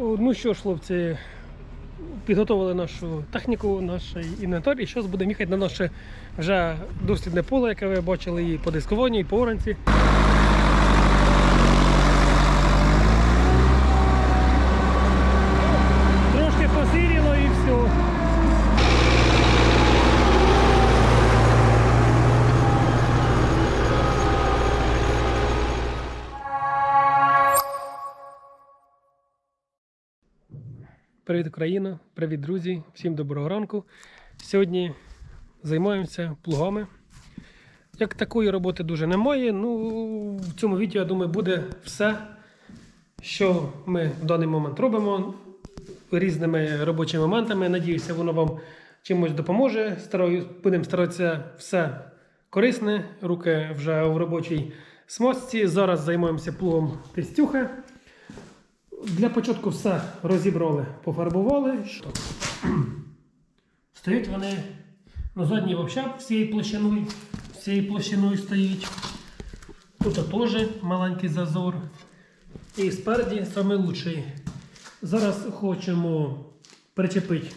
О, Ну що ж, хлопці, підготували нашу техніку, наш інвентар, і зараз будемо їхати на наше вже дослідне поле, яке ви бачили і по дисковані, і по оранці. Привіт, Україна! Привіт, друзі! Всім доброго ранку. Сьогодні займаємося плугами. Як такої роботи дуже немає, ну в цьому відео, я думаю, буде все, що ми в даний момент робимо різними робочими моментами. Надіюся, воно вам чимось допоможе. Будемо старатися все корисне. Руки вже в робочій смазці. Зараз займаємося плугом тестюха. Для початку все розібрали, пофарбували. Що? Стоять вони на задній взагалі всією площиною, всією площиною стоїть. Тут теж маленький зазор. І спереді найкращий. Зараз хочемо причепити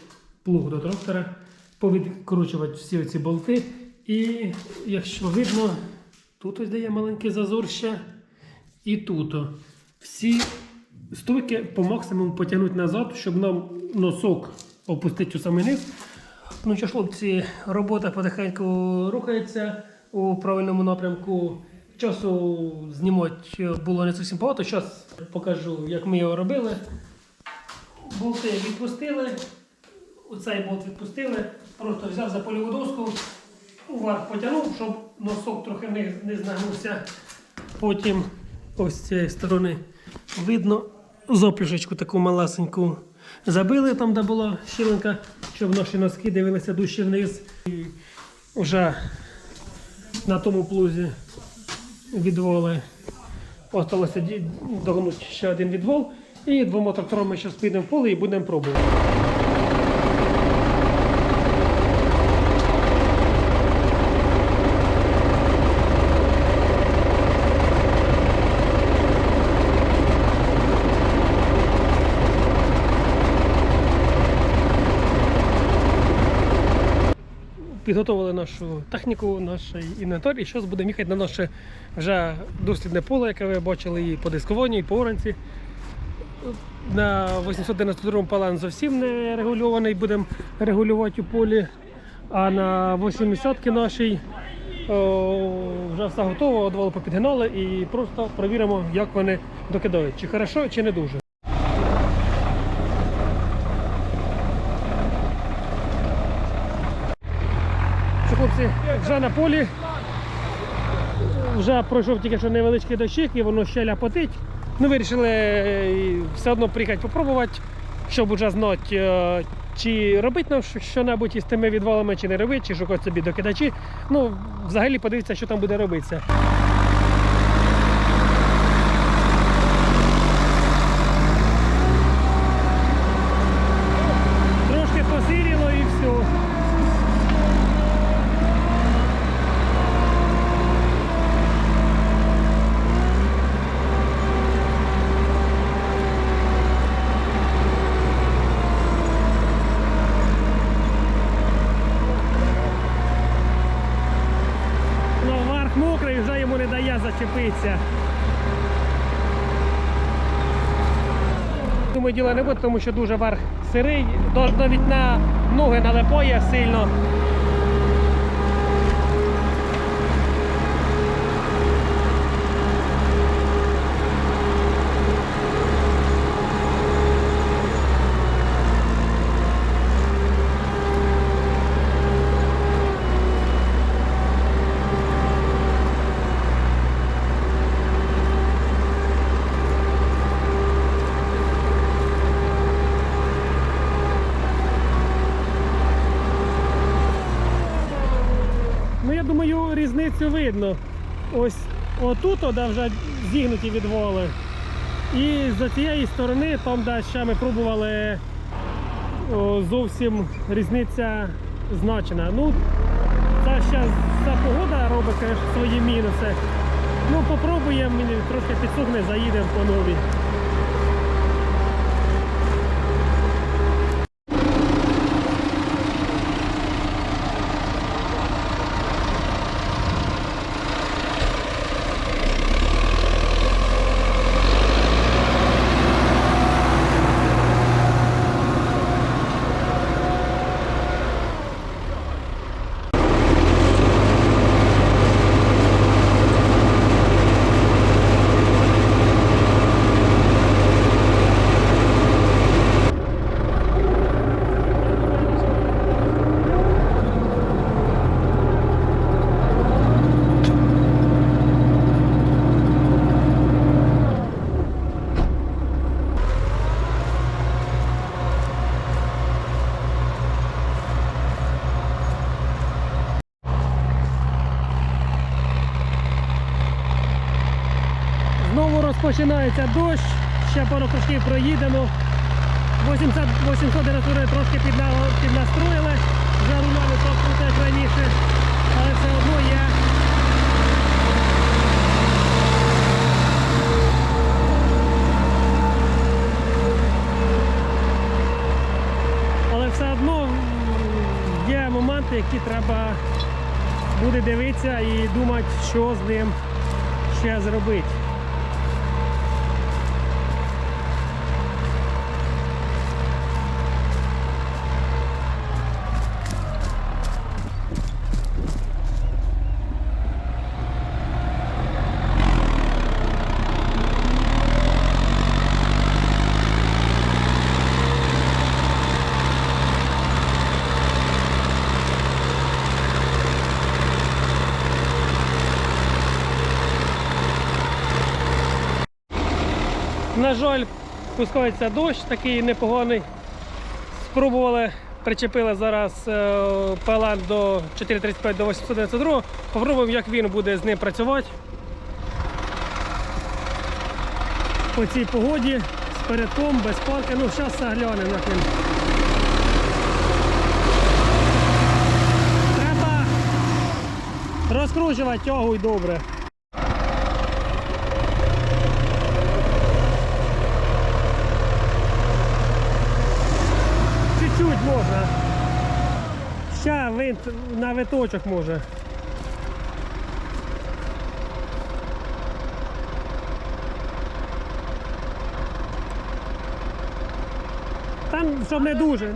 плуг до трактора, повідкручувати всі ці болти. І якщо видно, тут ось дає маленький зазор ще. І тут. Всі стойки по максимуму потягнути назад, щоб нам носок опустити у самий низ. Ну що ж, хлопці, робота потихеньку рухається у правильному напрямку. Часу знімати було не зовсім багато. Зараз покажу, як ми його робили. Болти відпустили. Оцей болт відпустили. Просто взяв за польову доску, вверх потягнув, щоб носок трохи вниз не знагнувся. Потім ось з цієї сторони видно зопряжечку таку малесеньку забили там, де була щілинка, щоб наші носки дивилися дужче вниз. І вже на тому плузі відволи. Осталося догнути ще один відвол. І двома тракторами зараз підемо в поле і будемо пробувати. Підготовили нашу техніку, наш інвентар, і зараз будемо їхати на наше вже дослідне поле, яке ви бачили і по дисковані, і по оранці. На 892 палан зовсім не регульований, будемо регулювати у полі. А на 80-ки нашій о, вже все готово, одвали попідгинали і просто перевіримо, як вони докидають, чи хорошо, чи не дуже. Що, хлопці, вже на полі. Вже пройшов тільки що невеличкий дощик і воно ще ляпотить. Ну, вирішили е, все одно приїхати попробувати, щоб вже знати, е, чи робити нам що-небудь із тими відвалами, чи не робити, чи шукати собі докидачі. Ну, взагалі подивитися, що там буде робитися. Трошки посиріло і все. Ну, верх мокрий, вже йому не. Думаю, діла не буде, тому що дуже верх сирий, навіть на ноги налипає сильно. Ну, я думаю, різницю видно. Ось отут, де вже зігнуті відволи. І за цієї сторони, там, де ще ми пробували, зовсім різниця значена. Ну, це ще ця погода робить конечно, свої мінуси. Ну, попробуємо, трошки підсохне, заїдемо по новій. Починається дощ, ще пару кружків проїдемо. 80, 890 трошки підна, піднастроїли, вже руляли трохи як раніше, але все одно є. Але все одно є моменти, які треба буде дивитися і думати, що з ним ще зробити. На жаль, пускається дощ, такий непоганий. Спробували, причепили зараз е, палан до 435 до 892. Попробуємо, як він буде з ним працювати. По цій погоді, з передком, без парки. Ну, зараз глянемо, як він. Треба розкручувати тягу й добре. Ще винт на виточок може. Там, щоб не дуже.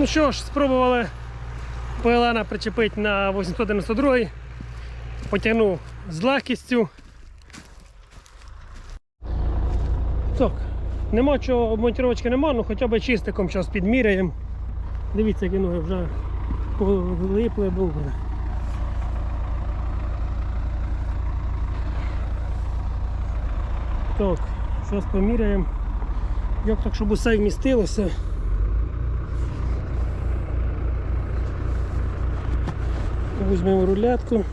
Ну що ж, спробували ПЛН причепити на 892 потягнув з легкістю. Так, нема чого, монтировочки нема, ну хоча б чистиком зараз підміряємо. Дивіться, які ноги вже полипли були. Так, зараз поміряємо. Як так, щоб усе вмістилося. Візьмемо рулетку.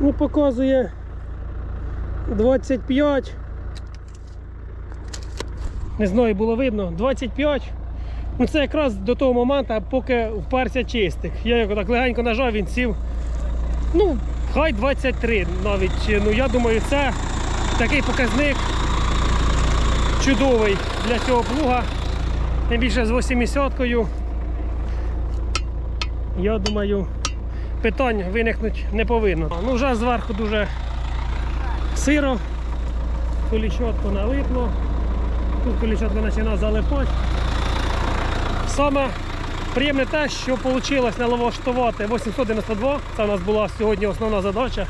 Ну, показує 25. Не знаю, було видно. 25. Ну це якраз до того моменту, поки вперся чистик. Я його так легенько нажав, він сів. Ну, хай 23 навіть. Ну я думаю, це такий показник чудовий для цього плуга. Тим більше з 80-кою. Я думаю, питань виникнути не повинно. Ну вже зверху дуже сиро, колічотко налипло, тут колічотко починає залипати. Саме приємне те, що вийшло налаштувати 892, це у нас була сьогодні основна задача.